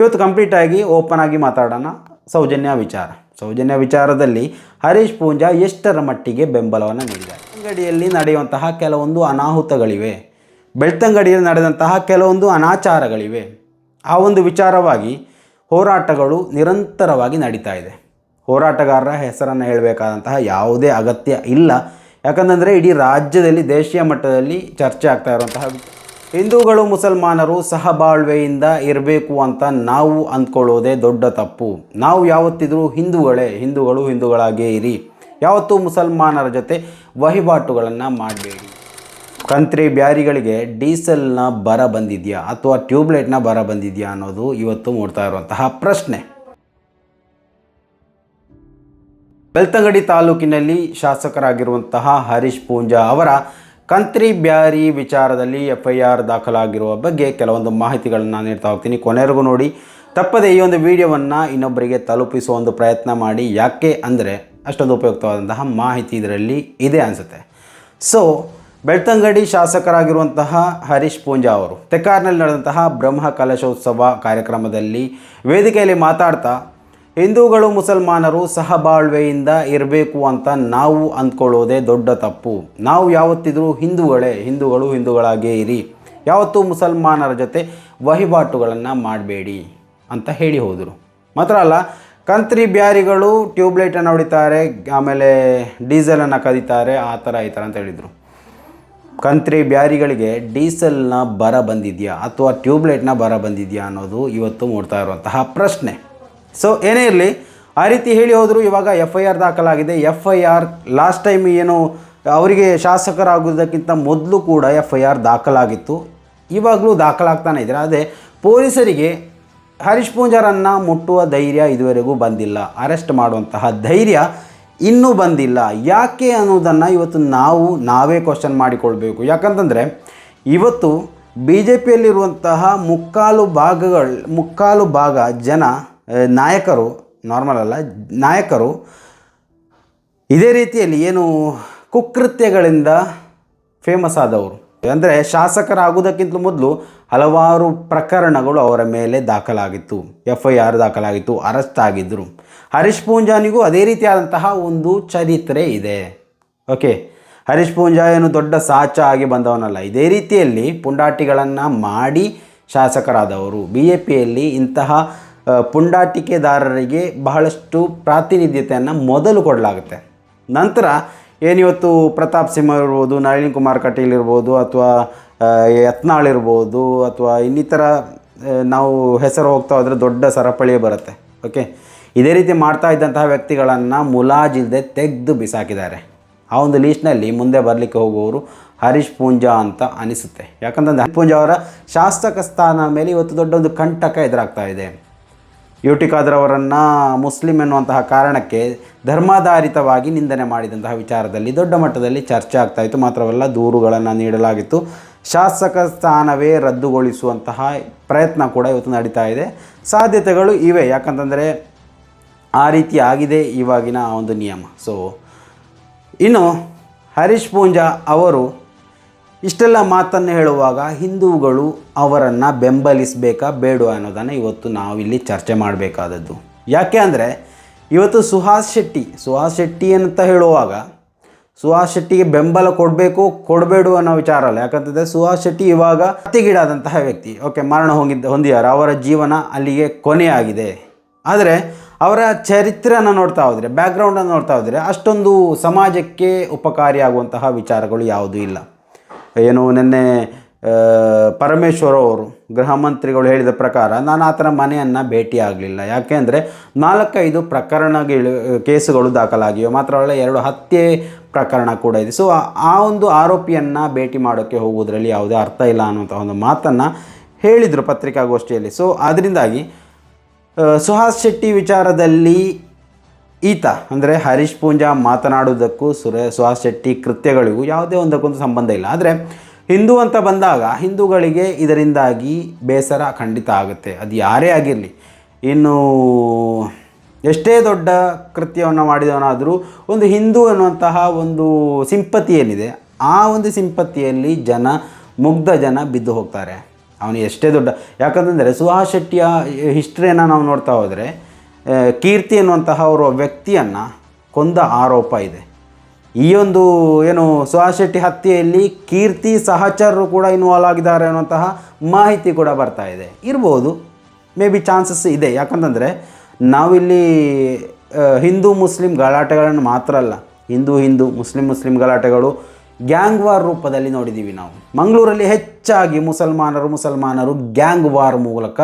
ಇವತ್ತು ಕಂಪ್ಲೀಟ್ ಆಗಿ ಓಪನ್ ಆಗಿ ಮಾತಾಡೋಣ ಸೌಜನ್ಯ ವಿಚಾರ. ಸೌಜನ್ಯ ವಿಚಾರದಲ್ಲಿ ಹರೀಶ್ ಪೂಂಜಾ ಎಷ್ಟರ ಮಟ್ಟಿಗೆ ಬೆಂಬಲವನ್ನು ನೀಡಿದ್ದಾರೆ? ಅಂಗಡಿಯಲ್ಲಿ ನಡೆಯುವಂತಹ ಕೆಲವೊಂದು ಅನಾಹುತಗಳಿವೆ. ಬೆಳ್ತಂಗಡಿಯಲ್ಲಿ ನಡೆದಂತಹ ಕೆಲವೊಂದು ಅನಾಚಾರಗಳಿವೆ. ಆ ಒಂದು ವಿಚಾರವಾಗಿ ಹೋರಾಟಗಳು ನಿರಂತರವಾಗಿ ನಡೀತಾ ಇದೆ. ಹೋರಾಟಗಾರರ ಹೆಸರನ್ನು ಹೇಳಬೇಕಾದಂತಹ ಯಾವುದೇ ಅಗತ್ಯ ಇಲ್ಲ. ಯಾಕಂತಂದರೆ ಇಡೀ ರಾಜ್ಯದಲ್ಲಿ ದೇಶೀಯ ಮಟ್ಟದಲ್ಲಿ ಚರ್ಚೆ ಆಗ್ತಾ ಇರುವಂತಹ. ಹಿಂದೂಗಳು ಮುಸಲ್ಮಾನರು ಸಹಬಾಳ್ವೆಯಿಂದ ಇರಬೇಕು ಅಂತ ನಾವು ಅಂದ್ಕೊಳ್ಳೋದೇ ದೊಡ್ಡ ತಪ್ಪು. ನಾವು ಯಾವತ್ತಿದ್ರೂ ಹಿಂದೂಗಳೇ, ಹಿಂದೂಗಳು ಹಿಂದೂಗಳಾಗೇ ಇರಿ. ಯಾವತ್ತೂ ಮುಸಲ್ಮಾನರ ಜೊತೆ ವಹಿವಾಟುಗಳನ್ನು ಮಾಡಬೇಡಿ. ಕಂತ್ರಿ ಬ್ಯಾರಿಗಳಿಗೆ ಡೀಸೆಲ್ನ ಬರ ಬಂದಿದೆಯಾ ಅಥವಾ ಟ್ಯೂಬ್ಲೈಟ್ನ ಬರ ಬಂದಿದೆಯಾ ಅನ್ನೋದು ಇವತ್ತು ಮೂಡ್ತಾ ಇರುವಂತಹ ಪ್ರಶ್ನೆ. ಬೆಳ್ತಂಗಡಿ ತಾಲೂಕಿನಲ್ಲಿ ಶಾಸಕರಾಗಿರುವಂತಹ ಹರೀಶ್ ಪೂಂಜಾ ಅವರ ಕಂತ್ರಿ ಬ್ಯಾರಿ ವಿಚಾರದಲ್ಲಿ ಎಫ್ ಐ ಆರ್ ದಾಖಲಾಗಿರುವ ಬಗ್ಗೆ ಕೆಲವೊಂದು ಮಾಹಿತಿಗಳನ್ನು ನಾನು ನೀಡ್ತಾ ಹೋಗ್ತೀನಿ. ಕೊನೆವರೆಗೂ ನೋಡಿ. ತಪ್ಪದೆ ಈ ಒಂದು ವಿಡಿಯೋವನ್ನು ಇನ್ನೊಬ್ಬರಿಗೆ ತಲುಪಿಸುವ ಒಂದು ಪ್ರಯತ್ನ ಮಾಡಿ. ಯಾಕೆ ಅಂದರೆ ಅಷ್ಟೊಂದು ಉಪಯುಕ್ತವಾದಂತಹ ಮಾಹಿತಿ ಇದರಲ್ಲಿ ಇದೆ ಅನಿಸುತ್ತೆ. ಸೊ ಬೆಳ್ತಂಗಡಿ ಶಾಸಕರಾಗಿರುವಂತಹ ಹರೀಶ್ ಪೂಂಜಾ ಅವರು ತೆಕ್ಕಾರ್ನಲ್ಲಿ ನಡೆದಂತಹ ಬ್ರಹ್ಮ ಕಲಶೋತ್ಸವ ಕಾರ್ಯಕ್ರಮದಲ್ಲಿ ವೇದಿಕೆಯಲ್ಲಿ ಮಾತಾಡ್ತಾ ಹಿಂದೂಗಳು ಮುಸಲ್ಮಾನರು ಸಹಬಾಳ್ವೆಯಿಂದ ಇರಬೇಕು ಅಂತ ನಾವು ಅಂದ್ಕೊಳ್ಳೋದೇ ದೊಡ್ಡ ತಪ್ಪು. ನಾವು ಯಾವತ್ತಿದ್ರೂ ಹಿಂದೂಗಳೇ, ಹಿಂದೂಗಳು ಹಿಂದೂಗಳಾಗೇ ಇರಿ. ಯಾವತ್ತೂ ಮುಸಲ್ಮಾನರ ಜೊತೆ ವಹಿವಾಟುಗಳನ್ನು ಮಾಡಬೇಡಿ ಅಂತ ಹೇಳಿ ಹೋದರು. ಮಾತ್ರ ಅಲ್ಲ, ಕಂತ್ರಿ ಬ್ಯಾರಿಗಳು ಟ್ಯೂಬ್ಲೈಟನ್ನು ಹೊಡಿತಾರೆ, ಆಮೇಲೆ ಡೀಸೆಲನ್ನು ಕದೀತಾರೆ, ಆ ಥರ ಈ ಥರ ಅಂತ ಹೇಳಿದರು. ಕಂತ್ರಿ ಬ್ಯಾರಿಗಳಿಗೆ ಡೀಸೆಲ್ನ ಬರ ಬಂದಿದೆಯಾ ಅಥವಾ ಟ್ಯೂಬ್ಲೈಟ್ನ ಬರ ಬಂದಿದೆಯಾ ಅನ್ನೋದು ಇವತ್ತು ಮೂಡ್ತಾ ಇರುವಂತಹ ಪ್ರಶ್ನೆ. ಸೊ ಏನೇ ಇರಲಿ, ಆ ರೀತಿ ಹೇಳಿ ಹೋದರೂ ಇವಾಗ ಎಫ್ ಐ ಆರ್ ದಾಖಲಾಗಿದೆ. F I R last time ಏನು, ಅವರಿಗೆ ಶಾಸಕರಾಗುವುದಕ್ಕಿಂತ ಮೊದಲು ಕೂಡ ಎಫ್ ಐ ಆರ್ ದಾಖಲಾಗಿತ್ತು. ಇವಾಗಲೂ ದಾಖಲಾಗ್ತಾನೆ ಇದ್ದಾರೆ? ಅದೇ, ಪೊಲೀಸರಿಗೆ ಹರೀಶ್ ಪೂಂಜಾರನ್ನು ಮುಟ್ಟುವ ಧೈರ್ಯ ಇದುವರೆಗೂ ಬಂದಿಲ್ಲ. ಅರೆಸ್ಟ್ ಮಾಡುವಂತಹ ಧೈರ್ಯ ಇನ್ನೂ ಬಂದಿಲ್ಲ. ಯಾಕೆ ಅನ್ನೋದನ್ನು ಇವತ್ತು ನಾವು, ನಾವೇ ಕ್ವಶನ್ ಮಾಡಿಕೊಳ್ಬೇಕು. ಯಾಕಂತಂದರೆ, ಇವತ್ತು ಬಿ ಜೆ ಪಿಯಲ್ಲಿರುವಂತಹ ಮುಕ್ಕಾಲು ಭಾಗಗಳು, ಮುಕ್ಕಾಲು ಭಾಗ ಜನ ನಾಯಕರು ನಾರ್ಮಲ್ ಅಲ್ಲ, ನಾಯಕರು ಇದೇ ರೀತಿಯಲ್ಲಿ ಏನು ಕುಕೃತ್ಯಗಳಿಂದ ಫೇಮಸ್ ಆದವರು. ಅಂದರೆ ಶಾಸಕರಾಗುವುದಕ್ಕಿಂತ ಮೊದಲು ಹಲವಾರು ಪ್ರಕರಣಗಳು ಅವರ ಮೇಲೆ ದಾಖಲಾಗಿತ್ತು. ಎಫ್ ಐ ಆರ್ ದಾಖಲಾಗಿತ್ತು ಅರೆಸ್ಟ್ ಆಗಿದ್ದರು ಹರೀಶ್ ಪೂಂಜಾನಿಗೂ ಅದೇ ರೀತಿಯಾದಂತಹ ಒಂದು ಚರಿತ್ರೆ ಇದೆ. ಓಕೆ ಹರೀಶ್ ಪೂಂಜಾ ಏನು ದೊಡ್ಡ ಸಾಚ ಆಗಿ ಬಂದವನಲ್ಲ. ಇದೇ ರೀತಿಯಲ್ಲಿ ಪುಂಡಾಟಿಗಳನ್ನು ಮಾಡಿ ಶಾಸಕರಾದವರು. ಬಿ ಜೆ ಪಿಯಲ್ಲಿ ಇಂತಹ ಪುಂಡಾಟಿಕೆದಾರರಿಗೆ ಬಹಳಷ್ಟು ಪ್ರಾತಿನಿಧ್ಯತೆಯನ್ನು ಮೊದಲು ಕೊಡಲಾಗುತ್ತೆ. ನಂತರ ಏನಿವತ್ತು ಪ್ರತಾಪ್ ಸಿಂಹ ಇರ್ಬೋದು ನಳಿನ್ ಕುಮಾರ್ ಕಟೀಲ್ ಇರ್ಬೋದು, ಅಥವಾ ಯತ್ನಾಳ್ ಇರ್ಬೋದು, ಅಥವಾ ಇನ್ನಿತರ ನಾವು ಹೆಸರು ಹೋಗ್ತಾ ಹೋದರೆ ದೊಡ್ಡ ಸರಪಳಿಯೇ ಬರುತ್ತೆ. ಓಕೆ ಇದೇ ರೀತಿ ಮಾಡ್ತಾ ಇದ್ದಂತಹ ವ್ಯಕ್ತಿಗಳನ್ನು ಮುಲಾಜಿಲ್ಲದೆ ತೆಗೆದು ಬಿಸಾಕಿದ್ದಾರೆ. ಆ ಒಂದು ಲೀಸ್ಟ್ನಲ್ಲಿ ಮುಂದೆ ಬರಲಿಕ್ಕೆ ಹೋಗುವವರು ಹರೀಶ್ ಪೂಂಜಾ ಅಂತ ಅನಿಸುತ್ತೆ. ಯಾಕಂತಂದರೆ ಹರೀಶ್ ಪೂಂಜಾ ಅವರ ಶಾಸಕ ಸ್ಥಾನ ಮೇಲೆ ಇವತ್ತು ದೊಡ್ಡ ಒಂದು ಕಂಟಕ ಎದುರಾಗ್ತಾ ಇದೆ. ಯು ಖಾದ್ರವರನ್ನು ಮುಸ್ಲಿಂ ಎನ್ನುವಂತಹ ಕಾರಣಕ್ಕೆ ಧರ್ಮಾಧಾರಿತವಾಗಿ ನಿಂದನೆ ಮಾಡಿದಂತಹ ವಿಚಾರದಲ್ಲಿ ದೊಡ್ಡ ಮಟ್ಟದಲ್ಲಿ ಚರ್ಚೆ ಆಗ್ತಾ ಇತ್ತು. ಮಾತ್ರವಲ್ಲ, ದೂರುಗಳನ್ನು ನೀಡಲಾಗಿತ್ತು. ಶಾಸಕ ಸ್ಥಾನವೇ ರದ್ದುಗೊಳಿಸುವಂತಹ ಪ್ರಯತ್ನ ಕೂಡ ಇವತ್ತು ನಡೀತಾ ಇದೆ. ಸಾಧ್ಯತೆಗಳು ಇವೆ. ಯಾಕಂತಂದರೆ ಆ ರೀತಿ ಆಗಿದೆ ಇವಾಗಿನ ಒಂದು ನಿಯಮ. ಸೊ ಇನ್ನು ಹರೀಶ್ ಪೂಂಜಾ ಅವರು ಇಷ್ಟೆಲ್ಲ ಮಾತನ್ನು ಹೇಳುವಾಗ ಹಿಂದೂಗಳು ಅವರನ್ನು ಬೆಂಬಲಿಸಬೇಕಾ ಬೇಡ ಅನ್ನೋದನ್ನು ಇವತ್ತು ನಾವಿಲ್ಲಿ ಚರ್ಚೆ ಮಾಡಬೇಕಾದದ್ದು. ಯಾಕೆ ಅಂದರೆ, ಇವತ್ತು ಸುಹಾಸ್ ಶೆಟ್ಟಿ ಸುಹಾಸ್ ಶೆಟ್ಟಿ ಅಂತ ಹೇಳುವಾಗ ಸುಹಾಸ್ ಶೆಟ್ಟಿಗೆ ಬೆಂಬಲ ಕೊಡಬೇಕು ಕೊಡಬೇಡು ಅನ್ನೋ ವಿಚಾರ ಅಲ್ಲ. ಯಾಕಂತಂದರೆ ಸುಹಾಸ್ ಶೆಟ್ಟಿ ಇವಾಗ ಹತ್ಯೆಗೀಡಾದಂತಹ ವ್ಯಕ್ತಿ. ಓಕೆ, ಮರಣ ಹೊಂದಿದ್ದ, ಹೊಂದಿದ್ದಾರೆ. ಅವರ ಜೀವನ ಅಲ್ಲಿಗೆ ಕೊನೆಯಾಗಿದೆ. ಆದರೆ, ಅವರ ಚರಿತ್ರನ ನೋಡ್ತಾ ಹೋದರೆ ಬ್ಯಾಕ್ಗ್ರೌಂಡನ್ನು ನೋಡ್ತಾ ಹೋದರೆ ಅಷ್ಟೊಂದು ಸಮಾಜಕ್ಕೆ ಉಪಕಾರಿಯಾಗುವಂತಹ ವಿಚಾರಗಳು ಯಾವುದೂ ಇಲ್ಲ. ಏನು ನಿನ್ನೆ ಪರಮೇಶ್ವರ ಅವರು, ಗೃಹ ಮಂತ್ರಿಗಳು ಹೇಳಿದ ಪ್ರಕಾರ ನಾನು ಆತನ ಮನೆಯನ್ನು ಭೇಟಿ ಆಗಲಿಲ್ಲ ಯಾಕೆ ಅಂದರೆ ನಾಲ್ಕೈದು ಪ್ರಕರಣಗಳು ಕೇಸುಗಳು ದಾಖಲಾಗಿವೆ. ಮಾತ್ರವಲ್ಲ ಎರಡು ಹತ್ಯೆ ಪ್ರಕರಣ ಕೂಡ ಇದೆ. ಸೊ ಆ- ಆ ಒಂದು ಆರೋಪಿಯನ್ನು ಭೇಟಿ ಮಾಡೋಕ್ಕೆ ಹೋಗುವುದರಲ್ಲಿ ಯಾವುದೇ ಅರ್ಥ ಇಲ್ಲ ಅನ್ನುವಂಥ ಒಂದು ಮಾತನ್ನು ಹೇಳಿದರು ಪತ್ರಿಕಾಗೋಷ್ಠಿಯಲ್ಲಿ. ಸೊ ಅದರಿಂದಾಗಿ ಸುಹಾಸ್ ಶೆಟ್ಟಿ ವಿಚಾರದಲ್ಲಿ ಈತ, ಅಂದರೆ ಹರೀಶ್ ಪೂಂಜಾ ಮಾತನಾಡುವುದಕ್ಕೂ ಸುರೇ, ಸುಹಾಸ್ ಶೆಟ್ಟಿ ಕೃತ್ಯಗಳಿಗೂ ಯಾವುದೇ ಒಂದಕ್ಕೊಂದು ಸಂಬಂಧ ಇಲ್ಲ. ಆದರೆ ಹಿಂದೂ ಅಂತ ಬಂದಾಗ ಹಿಂದೂಗಳಿಗೆ ಇದರಿಂದಾಗಿ ಬೇಸರ ಖಂಡಿತ ಆಗುತ್ತೆ. ಅದು ಯಾರೇ ಆಗಿರಲಿ. ಇನ್ನು ಎಷ್ಟೇ ದೊಡ್ಡ ಕೃತ್ಯವನ್ನು ಮಾಡಿದವನಾದರೂ ಒಂದು ಹಿಂದೂ ಅನ್ನುವಂತಹ ಒಂದು ಸಿಂಪತಿ ಏನಿದೆ ಆ ಒಂದು ಸಿಂಪತಿಯಲ್ಲಿ ಜನ, ಮುಗ್ಧ ಜನ ಬಿದ್ದು ಹೋಗ್ತಾರೆ. ಅವನು ಎಷ್ಟೇ ದೊಡ್ಡ, ಯಾಕಂತಂದರೆ ಸುಹಾಸ್ ಶೆಟ್ಟಿಯ ಹಿಸ್ಟ್ರಿಯನ್ನು ನಾವು ನೋಡ್ತಾ ಹೋದರೆ ಕೀರ್ತಿ ಅನ್ನುವಂತಹ ಅವರ ವ್ಯಕ್ತಿಯನ್ನು ಕೊಂದ ಆರೋಪ ಇದೆ. ಈ ಒಂದು, ಏನು ಸುಹಾಸ್ ಶೆಟ್ಟಿ ಹತ್ಯೆಯಲ್ಲಿ ಕೀರ್ತಿ ಸಹಚರರು ಕೂಡ ಇನ್ವಾಲ್ವ್ ಆಗಿದ್ದಾರೆ ಅನ್ನುವಂತಹ ಮಾಹಿತಿ ಕೂಡ ಬರ್ತಾ ಇದೆ. ಇರ್ಬೋದು ಮೇ ಬಿ ಚಾನ್ಸಸ್ ಇದೆ. ಯಾಕಂತಂದರೆ, ನಾವಿಲ್ಲಿ ಹಿಂದೂ ಮುಸ್ಲಿಂ ಗಲಾಟೆಗಳನ್ನು ಮಾತ್ರ ಅಲ್ಲ, ಹಿಂದೂ ಹಿಂದೂ, ಮುಸ್ಲಿಂ ಮುಸ್ಲಿಂ ಗಲಾಟೆಗಳು ಗ್ಯಾಂಗ್ ವಾರ್ ರೂಪದಲ್ಲಿ ನೋಡಿದ್ದೀವಿ ನಾವು. ಮಂಗಳೂರಲ್ಲಿ ಹೆಚ್ಚಾಗಿ ಮುಸಲ್ಮಾನರು ಮುಸಲ್ಮಾನರು ಗ್ಯಾಂಗ್ ವಾರ್ ಮೂಲಕ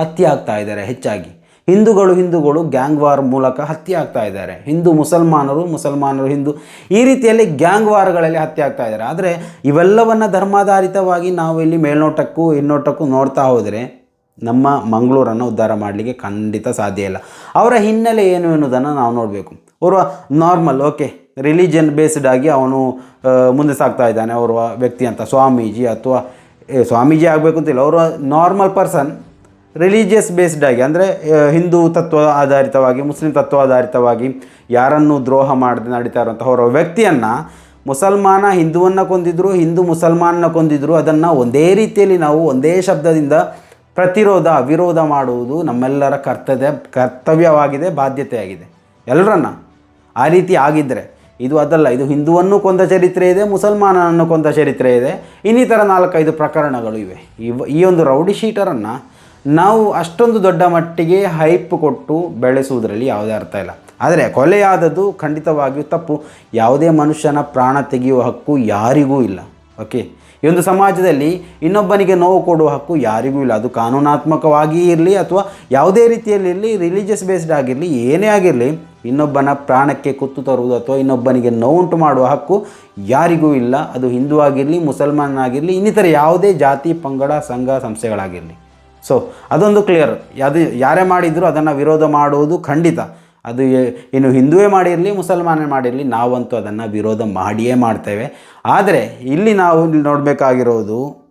ಹತ್ಯೆ ಆಗ್ತಾ ಇದ್ದಾರೆ, ಹೆಚ್ಚಾಗಿ. ಹಿಂದೂಗಳು ಹಿಂದೂಗಳು ಗ್ಯಾಂಗ್ ವಾರ್ ಮೂಲಕ ಹತ್ಯೆ ಆಗ್ತಾ ಇದ್ದಾರೆ. ಹಿಂದೂ ಮುಸಲ್ಮಾನರು ಮುಸಲ್ಮಾನರು ಹಿಂದೂ ಈ ರೀತಿಯಲ್ಲಿ ಗ್ಯಾಂಗ್ ವಾರ್ಗಳಲ್ಲಿ ಹತ್ಯೆ ಆಗ್ತಾ ಇದ್ದಾರೆ. ಆದರೆ ಇವೆಲ್ಲವನ್ನು ಧರ್ಮಾಧಾರಿತವಾಗಿ ನಾವು ಇಲ್ಲಿ ಮೇಲ್ನೋಟಕ್ಕೂ ಹಿನ್ನೋಟಕ್ಕೂ ನೋಡ್ತಾ ಹೋದರೆ ನಮ್ಮ ಮಂಗಳೂರನ್ನು ಉದ್ಧಾರ ಮಾಡಲಿಕ್ಕೆ ಖಂಡಿತ ಸಾಧ್ಯ ಇಲ್ಲ. ಅವರ ಹಿನ್ನೆಲೆ ಏನು ಎನ್ನುವುದನ್ನು ನಾವು ನೋಡಬೇಕು. ಅವರು ನಾರ್ಮಲ್ ಓಕೆ ರಿಲಿಜನ್ ಬೇಸ್ಡ್ ಆಗಿ ಅವನು ಮುಂದೆ ಸಾಗ್ತಾ ಇದ್ದಾನೆ. ಅವರು ವ್ಯಕ್ತಿ ಅಂತ ಸ್ವಾಮೀಜಿ ಅಥವಾ ಸ್ವಾಮೀಜಿ ಆಗಬೇಕು ಅಂತಿಲ್ಲ ಅವರು ನಾರ್ಮಲ್ ಪರ್ಸನ್ ರಿಲಿಜಿಯಸ್ ಬೇಸ್ಡ್ ಆಗಿ, ಅಂದರೆ ಹಿಂದೂ ತತ್ವ ಆಧಾರಿತವಾಗಿ, ಮುಸ್ಲಿಂ ತತ್ವ ಆಧಾರಿತವಾಗಿ ಯಾರನ್ನು ದ್ರೋಹ ಮಾಡದೆ ನಡೀತಾ ಇರುವಂತಹ ಅವರ ವ್ಯಕ್ತಿಯನ್ನು ಮುಸಲ್ಮಾನ ಹಿಂದೂವನ್ನು ಕೊಂದಿದ್ರು, ಹಿಂದೂ ಮುಸಲ್ಮಾನನ ಕೊಂದಿದ್ರು, ಅದನ್ನು ಒಂದೇ ರೀತಿಯಲ್ಲಿ ನಾವು ಒಂದೇ ಶಬ್ದದಿಂದ ಪ್ರತಿರೋಧ ವಿರೋಧ ಮಾಡುವುದು ನಮ್ಮೆಲ್ಲರ ಕರ್ತವ್ಯ, ಕರ್ತವ್ಯವಾಗಿದೆ, ಬಾಧ್ಯತೆಯಾಗಿದೆ. ಎಲ್ಲರನ್ನ ಆ ರೀತಿ ಆಗಿದ್ದರೆ ಇದು ಅದಲ್ಲ, ಇದು ಹಿಂದುವನ್ನು ಕೊಂದ ಚರಿತ್ರೆ ಇದೆ, ಮುಸಲ್ಮಾನನನ್ನು ಕೊಂದ ಚರಿತ್ರೆ ಇದೆ, ಇನ್ನಿತರ ನಾಲ್ಕೈದು ಪ್ರಕರಣಗಳು ಇವೆ, ಈ ಒಂದು ರೌಡಿ ಶೀಟರನ್ನು ನಾವು ಅಷ್ಟೊಂದು ದೊಡ್ಡ ಮಟ್ಟಿಗೆ ಹೈಪ್ ಕೊಟ್ಟು ಬೆಳೆಸುವುದರಲ್ಲಿ ಯಾವುದೇ ಅರ್ಥ ಇಲ್ಲ. ಆದರೆ ಕೊಲೆಯಾದದ್ದು ಖಂಡಿತವಾಗಿಯೂ ತಪ್ಪು. ಯಾವುದೇ ಮನುಷ್ಯನ ಪ್ರಾಣ ತೆಗೆಯುವ ಹಕ್ಕು ಯಾರಿಗೂ ಇಲ್ಲ. ಓಕೆ ಈ ಒಂದು ಸಮಾಜದಲ್ಲಿ ಇನ್ನೊಬ್ಬನಿಗೆ ನೋವು ಕೊಡುವ ಹಕ್ಕು ಯಾರಿಗೂ ಇಲ್ಲ. ಅದು ಕಾನೂನಾತ್ಮಕವಾಗಿ ಇರಲಿ ಅಥವಾ ಯಾವುದೇ ರೀತಿಯಲ್ಲಿ ಇರಲಿ ರಿಲಿಜಿಯಸ್ ಬೇಸ್ಡ್ ಆಗಿರಲಿ, ಏನೇ ಆಗಿರಲಿ, ಇನ್ನೊಬ್ಬನ ಪ್ರಾಣಕ್ಕೆ ಕುತ್ತು ತರುವುದು ಅಥವಾ ಇನ್ನೊಬ್ಬನಿಗೆ ನೋವುಂಟು ಮಾಡುವ ಹಕ್ಕು ಯಾರಿಗೂ ಇಲ್ಲ. ಅದು ಹಿಂದೂ ಆಗಿರಲಿ ಮುಸಲ್ಮಾನಾಗಿರಲಿ ಇನ್ನಿತರ ಯಾವುದೇ ಜಾತಿ, ಪಂಗಡ, ಸಂಘ, ಸಂಸ್ಥೆಗಳಾಗಿರಲಿ. ಸೊ ಅದೊಂದು ಕ್ಲಿಯರ್ ಅದು ಯಾರೇ ಮಾಡಿದರೂ ಅದನ್ನು ವಿರೋಧ ಮಾಡುವುದು ಖಂಡಿತ. ಅದು ಏನು ಹಿಂದುವೇ ಮಾಡಿರಲಿ, ಮುಸಲ್ಮಾನೇ ಮಾಡಿರಲಿ, ನಾವಂತೂ ಅದನ್ನು ವಿರೋಧ ಮಾಡಿಯೇ ಮಾಡ್ತೇವೆ. ಆದರೆ, ಇಲ್ಲಿ ನಾವು ನೋಡಬೇಕಾಗಿರೋದು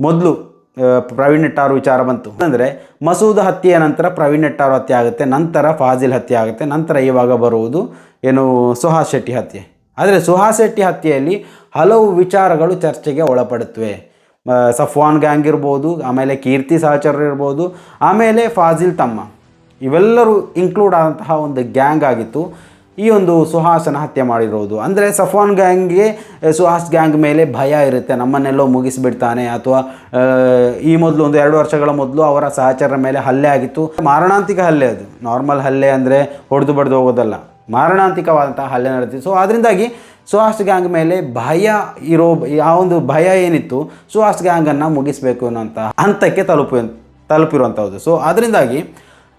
ಮೊದಲು ಪ್ರವೀಣ್ ನೆಟ್ಟಾರ್ ವಿಚಾರ ಬಂತು. ಅಂದರೆ, ಮಸೂದ್ ಹತ್ಯೆಯ ನಂತರ ಪ್ರವೀಣ್ ನೆಟ್ಟಾರ್ ಹತ್ಯೆ ಆಗುತ್ತೆ, ನಂತರ ಫಾಜಿಲ್ ಹತ್ಯೆ ಆಗುತ್ತೆ, ನಂತರ ಇವಾಗ ಬರುವುದು ಏನು ಸುಹಾಸ್ ಶೆಟ್ಟಿ ಹತ್ಯೆ. ಆದರೆ ಸುಹಾಸ್ ಶೆಟ್ಟಿ ಹತ್ಯೆಯಲ್ಲಿ ಹಲವು ವಿಚಾರಗಳು ಚರ್ಚೆಗೆ ಒಳಪಡುತ್ತವೆ. ಸಫ್ವಾನ್ ಗ್ಯಾಂಗ್ ಇರ್ಬೋದು, ಆಮೇಲೆ ಕೀರ್ತಿ ಸಹಚರ್ ಇರ್ಬೋದು, ಆಮೇಲೆ ಫಾಜಿಲ್ ತಮ್ಮ. ಇವೆಲ್ಲರೂ ಇನ್ಕ್ಲೂಡ್ ಆದಂತಹ ಒಂದು ಗ್ಯಾಂಗ್ ಆಗಿತ್ತು. ಈ ಒಂದು ಸುಹಾಸನ ಹತ್ಯೆ ಮಾಡಿರೋದು. ಅಂದರೆ ಸಫ್ವಾನ್ ಗ್ಯಾಂಗ್ಗೆ ಸುಹಾಸ್ ಗ್ಯಾಂಗ್ ಮೇಲೆ ಭಯ ಇರುತ್ತೆ. ನಮ್ಮನ್ನೆಲ್ಲೋ ಮುಗಿಸಿಬಿಡ್ತಾನೆ ಅಥವಾ ಈ ಮೊದಲು ಒಂದು ಎರಡು ವರ್ಷಗಳ ಮೊದಲು ಅವರ ಸಹಚರರ ಮೇಲೆ ಹಲ್ಲೆ ಆಗಿತ್ತು. ಮಾರಣಾಂತಿಕ ಹಲ್ಲೆ ಅದು. ನಾರ್ಮಲ್ ಹಲ್ಲೆ ಅಂದರೆ ಹೊಡೆದು ಬಡ್ದು ಹೋಗೋದಲ್ಲ. ಮಾರಣಾಂತಿಕವಾದಂತಹ ಹಲ್ಲೆ ನಡೆದಿದೆ. ಸೊ ಅದರಿಂದಾಗಿ ಸುಹಾಸ್ ಗ್ಯಾಂಗ್ ಮೇಲೆ ಭಯ ಇರೋ ಆ ಒಂದು ಭಯ ಏನಿತ್ತು, ಸುಹಾಸ್ ಗ್ಯಾಂಗನ್ನು ಮುಗಿಸಬೇಕು ಅನ್ನೋಂಥ ಹಂತಕ್ಕೆ ತಲುಪಿ ತಲುಪಿರುವಂಥದ್ದು ಸೊ ಅದರಿಂದಾಗಿ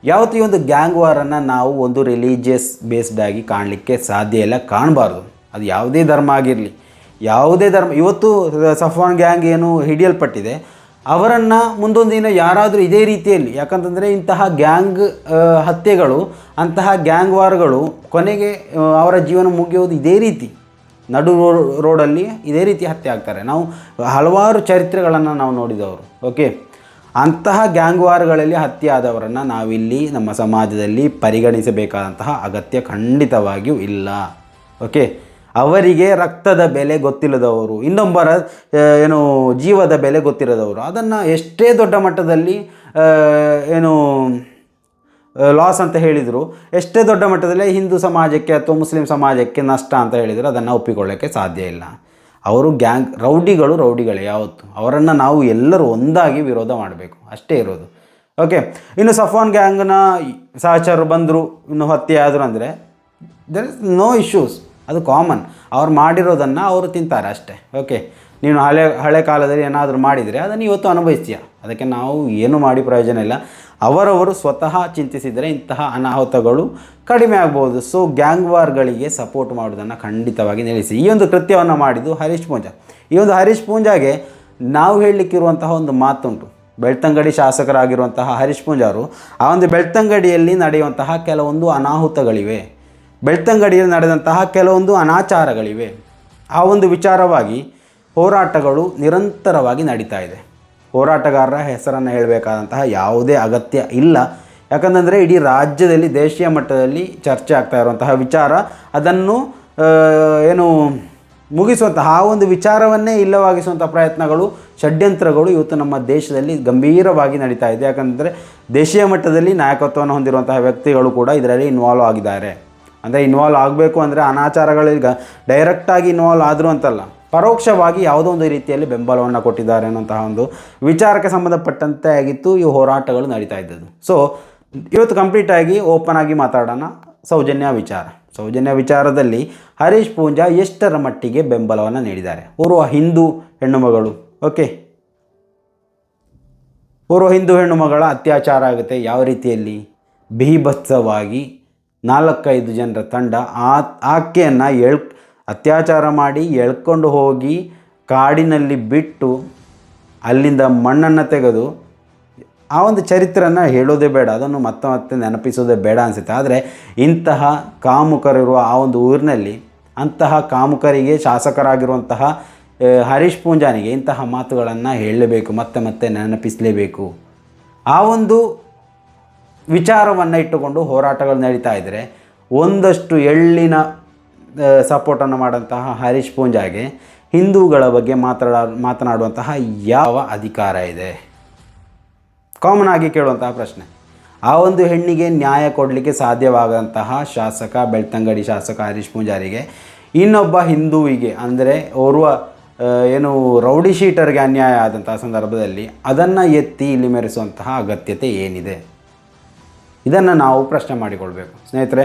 ಯಾವತ್ತೂ ಒಂದು ಗ್ಯಾಂಗ್ ವಾರನ್ನು ನಾವು ಒಂದು ರಿಲೀಜಿಯಸ್ ಬೇಸ್ಡ್ ಆಗಿ ಕಾಣಲಿಕ್ಕೆ ಸಾಧ್ಯ ಇಲ್ಲ, ಕಾಣಬಾರ್ದು. ಅದು ಯಾವುದೇ ಧರ್ಮ ಆಗಿರಲಿ, ಯಾವುದೇ ಧರ್ಮ ಇವತ್ತು ಸಫಾನ್ ಗ್ಯಾಂಗ್ ಏನು ಹಿಡಿಯಲ್ಪಟ್ಟಿದೆ ಅವರನ್ನು ಮುಂದೊಂದು ದಿನ ಯಾರಾದರೂ ಇದೇ ರೀತಿಯಲ್ಲಿ, ಯಾಕಂತಂದರೆ ಇಂತಹ ಗ್ಯಾಂಗ್ ಹತ್ಯೆಗಳು, ಅಂತಹ ಗ್ಯಾಂಗ್ ವಾರ್ಗಳು ಕೊನೆಗೆ ಅವರ ಜೀವನ ಮುಗಿಯೋದು ಇದೇ ರೀತಿ. ನಡು ರೋಡಲ್ಲಿ ಇದೇ ರೀತಿ ಹತ್ಯೆ ಆಗ್ತಾರೆ. ನಾವು ಹಲವಾರು ಚರಿತ್ರೆಗಳನ್ನು ನಾವು ನೋಡಿದವರು, ಓಕೆ? ಅಂತಹ ಗ್ಯಾಂಗ್ ವಾರ್ಗಳಲ್ಲಿ ಹತ್ಯೆ ಆದವರನ್ನು ನಾವಿಲ್ಲಿ ನಮ್ಮ ಸಮಾಜದಲ್ಲಿ ಪರಿಗಣಿಸಬೇಕಾದಂತಹ ಅಗತ್ಯ ಖಂಡಿತವಾಗಿಯೂ ಇಲ್ಲ, ಓಕೆ? ಅವರಿಗೆ ರಕ್ತದ ಬೆಲೆ ಗೊತ್ತಿಲ್ಲದವರು, ಇನ್ನೊಬ್ಬರ ಏನು, ಜೀವದ ಬೆಲೆ ಗೊತ್ತಿರದವರು. ಅದನ್ನು ಎಷ್ಟೇ ದೊಡ್ಡ ಮಟ್ಟದಲ್ಲಿ ಏನು ಲಾಸ್ ಅಂತ ಹೇಳಿದರು, ಎಷ್ಟೇ ದೊಡ್ಡ ಮಟ್ಟದಲ್ಲಿ ಹಿಂದೂ ಸಮಾಜಕ್ಕೆ ಅಥವಾ ಮುಸ್ಲಿಂ ಸಮಾಜಕ್ಕೆ ನಷ್ಟ ಅಂತ ಹೇಳಿದರೆ, ಅದನ್ನು ಒಪ್ಪಿಕೊಳ್ಳೋಕ್ಕೆ ಸಾಧ್ಯ ಇಲ್ಲ. ಅವರು ಗ್ಯಾಂಗ್, ರೌಡಿಗಳು ರೌಡಿಗಳೇ ಯಾವತ್ತು. ಅವರನ್ನು ನಾವು ಎಲ್ಲರೂ ಒಂದಾಗಿ ವಿರೋಧ ಮಾಡಬೇಕು. ಅಷ್ಟೇ ಇರೋದು. ಓಕೆ ಇನ್ನು ಸಫಾನ್ ಗ್ಯಾಂಗ್ನ ಸಹಚರರು ಬಂದರು, ಇನ್ನು ಹತ್ಯೆ ಆದರು ಅಂದರೆ ದರ್ ಇಸ್ ನೋ ಇಶ್ಯೂಸ್ ಅದು ಕಾಮನ್ ಅವ್ರು ಮಾಡಿರೋದನ್ನು ಅವರು ತಿಂತಾರೆ ಅಷ್ಟೇ. ಓಕೆ ನೀನು ಹಳೆ ಹಳೆ ಕಾಲದಲ್ಲಿ ಏನಾದರೂ ಮಾಡಿದರೆ ಅದನ್ನು ಇವತ್ತು ಅನುಭವಿಸ್ತೀಯ. ಅದಕ್ಕೆ ನಾವು ಏನು ಮಾಡಿ ಪ್ರಯೋಜನ ಇಲ್ಲ. ಅವರವರು ಸ್ವತಃ ಚಿಂತಿಸಿದರೆ ಇಂತಹ ಅನಾಹುತಗಳು ಕಡಿಮೆ ಆಗ್ಬೋದು. ಸೊ ಗ್ಯಾಂಗ್ ವಾರ್ಗಳಿಗೆ ಸಪೋರ್ಟ್ ಮಾಡೋದನ್ನು ಖಂಡಿತವಾಗಿ ನಿಲ್ಲಿಸಿ. ಈ ಒಂದು ಕೃತ್ಯವನ್ನು ಮಾಡಿದ್ದು ಹರೀಶ್ ಪೂಂಜಾ. ಈ ಒಂದು ಹರೀಶ್ ಪೂಂಜಾಗೆ ನಾವು ಹೇಳಲಿಕ್ಕಿರುವಂತಹ ಒಂದು ಮಾತುಂಟು. ಬೆಳ್ತಂಗಡಿ ಶಾಸಕರಾಗಿರುವಂತಹ ಹರೀಶ್ ಪೂಂಜಾರು ಆ ಒಂದು ಬೆಳ್ತಂಗಡಿಯಲ್ಲಿ ನಡೆಯುವಂತಹ ಕೆಲವೊಂದು ಅನಾಹುತಗಳಿವೆ. ಬೆಳ್ತಂಗಡಿಯಲ್ಲಿ ನಡೆದಂತಹ ಕೆಲವೊಂದು ಅನಾಚಾರಗಳಿವೆ. ಆ ಒಂದು ವಿಚಾರವಾಗಿ ಹೋರಾಟಗಳು ನಿರಂತರವಾಗಿ ನಡೀತಾ ಇದೆ. ಹೋರಾಟಗಾರರ ಹೆಸರನ್ನು ಹೇಳಬೇಕಾದಂತಹ ಯಾವುದೇ ಅಗತ್ಯ ಇಲ್ಲ. ಯಾಕಂತಂದರೆ ಇಡೀ ರಾಜ್ಯದಲ್ಲಿ, ದೇಶೀಯ ಮಟ್ಟದಲ್ಲಿ ಚರ್ಚೆ ಆಗ್ತಾ ಇರುವಂತಹ ವಿಚಾರ. ಅದನ್ನು ಏನು ಮುಗಿಸುವಂತಹ ಆ ಒಂದು ವಿಚಾರವನ್ನೇ ಇಲ್ಲವಾಗಿಸುವಂಥ ಪ್ರಯತ್ನಗಳು, ಷಡ್ಯಂತ್ರಗಳು ಇವತ್ತು ನಮ್ಮ ದೇಶದಲ್ಲಿ ಗಂಭೀರವಾಗಿ ನಡೀತಾ ಇದೆ. ಯಾಕಂದರೆ ದೇಶೀಯ ಮಟ್ಟದಲ್ಲಿ ನಾಯಕತ್ವವನ್ನು ಹೊಂದಿರುವಂತಹ ವ್ಯಕ್ತಿಗಳು ಕೂಡ ಇದರಲ್ಲಿ ಇನ್ವಾಲ್ವ್ ಆಗಿದ್ದಾರೆ. ಅಂದರೆ ಇನ್ವಾಲ್ವ್ ಆಗಬೇಕು ಅಂದರೆ ಅನಾಚಾರಗಳಿಗೆ ಡೈರೆಕ್ಟಾಗಿ ಇನ್ವಾಲ್ವ್ ಆದರೂ ಅಂತಲ್ಲ, ಪರೋಕ್ಷವಾಗಿ ಯಾವುದೋ ಒಂದು ರೀತಿಯಲ್ಲಿ ಬೆಂಬಲವನ್ನು ಕೊಟ್ಟಿದ್ದಾರೆ ಅನ್ನೋಂತಹ ಒಂದು ವಿಚಾರಕ್ಕೆ ಸಂಬಂಧಪಟ್ಟಂತೆ ಆಗಿತ್ತು ಈ ಹೋರಾಟಗಳು ನಡೀತಾ ಇದ್ದದ್ದು. ಸೊ ಇವತ್ತು ಕಂಪ್ಲೀಟಾಗಿ ಓಪನ್ ಆಗಿ ಮಾತಾಡೋಣ ಸೌಜನ್ಯ ವಿಚಾರ. ಸೌಜನ್ಯ ವಿಚಾರದಲ್ಲಿ ಹರೀಶ್ ಪೂಂಜಾ ಎಷ್ಟರ ಮಟ್ಟಿಗೆ ಬೆಂಬಲವನ್ನು ನೀಡಿದ್ದಾರೆ? ಓರ್ವ ಹಿಂದೂ ಹೆಣ್ಣುಮಗಳು ಓಕೆ ಓರ್ವ ಹಿಂದೂ ಹೆಣ್ಣು ಮಗಳ ಅತ್ಯಾಚಾರ ಆಗುತ್ತೆ, ಯಾವ ರೀತಿಯಲ್ಲಿ? ಬೀಭತ್ಸವಾಗಿ ನಾಲ್ಕೈದು ಜನರ ತಂಡ ಆ ಆಕೆಯನ್ನು ಎಳ್ ಅತ್ಯಾಚಾರ ಮಾಡಿ ಎಳ್ಕೊಂಡು ಹೋಗಿ ಕಾಡಿನಲ್ಲಿ ಬಿಟ್ಟು ಅಲ್ಲಿಂದ ಮಣ್ಣನ್ನು ತೆಗೆದು ಆ ಒಂದು ಚರಿತ್ರೆಯನ್ನು ಹೇಳೋದೇ ಬೇಡ. ಅದನ್ನು ಮತ್ತೆ ಮತ್ತೆ ನೆನಪಿಸೋದೇ ಬೇಡ ಅನಿಸುತ್ತೆ. ಆದರೆ ಇಂತಹ ಕಾಮುಕರಿರುವ ಆ ಒಂದು ಊರಿನಲ್ಲಿ ಅಂತಹ ಕಾಮುಕರಿಗೆ ಶಾಸಕರಾಗಿರುವಂತಹ ಹರೀಶ್ ಪೂಂಜಾನಿಗೆ ಇಂತಹ ಮಾತುಗಳನ್ನು ಹೇಳಲೇಬೇಕು, ಮತ್ತೆ ಮತ್ತೆ ನೆನಪಿಸಲೇಬೇಕು. ಆ ಒಂದು ವಿಚಾರವನ್ನು ಇಟ್ಟುಕೊಂಡು ಹೋರಾಟಗಳು ನಡೀತಾ ಇದ್ದರೆ ಒಂದಷ್ಟು ಎಳ್ಳಿನ ಸಪೋರ್ಟನ್ನು ಮಾಡೋಂತಹ ಹರೀಶ್ ಪೂಂಜಾಗೆ ಹಿಂದೂಗಳ ಬಗ್ಗೆ ಮಾತಾಡ, ಮಾತನಾಡುವಂತಹ ಯಾವ ಅಧಿಕಾರ ಇದೆ? ಕಾಮನ್ ಆಗಿ ಕೇಳುವಂತಹ ಪ್ರಶ್ನೆ. ಆ ಒಂದು ಹೆಣ್ಣಿಗೆ ನ್ಯಾಯ ಕೊಡಲಿಕ್ಕೆ ಸಾಧ್ಯವಾದಂತಹ ಶಾಸಕ, ಬೆಳ್ತಂಗಡಿ ಶಾಸಕ ಹರೀಶ್ ಪೂಂಜಾರಿಗೆ ಇನ್ನೊಬ್ಬ ಹಿಂದೂವಿಗೆ, ಅಂದರೆ ಓರ್ವ ಏನು ರೌಡಿ ಶೀಟರ್ಗೆ ಅನ್ಯಾಯ ಆದಂತಹ ಸಂದರ್ಭದಲ್ಲಿ ಅದನ್ನು ಎತ್ತಿ ಇಲ್ಲಿ ಮೆರೆಸುವಂತಹ ಅಗತ್ಯತೆ ಏನಿದೆ? ಇದನ್ನು ನಾವು ಪ್ರಶ್ನೆ ಮಾಡಿಕೊಳ್ಬೇಕು. ಸ್ನೇಹಿತರೆ,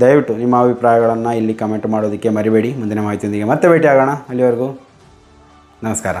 ದಯವಿಟ್ಟು ನಿಮ್ಮ ಅಭಿಪ್ರಾಯಗಳನ್ನು ಇಲ್ಲಿ ಕಮೆಂಟ್ ಮಾಡೋದಕ್ಕೆ ಮರಿಬೇಡಿ. ಮುಂದಿನ ಮಾಹಿತಿಯೊಂದಿಗೆ ಮತ್ತೆ ಭೇಟಿ ಆಗೋಣ ಅಲ್ಲಿವರೆಗೂ ನಮಸ್ಕಾರ.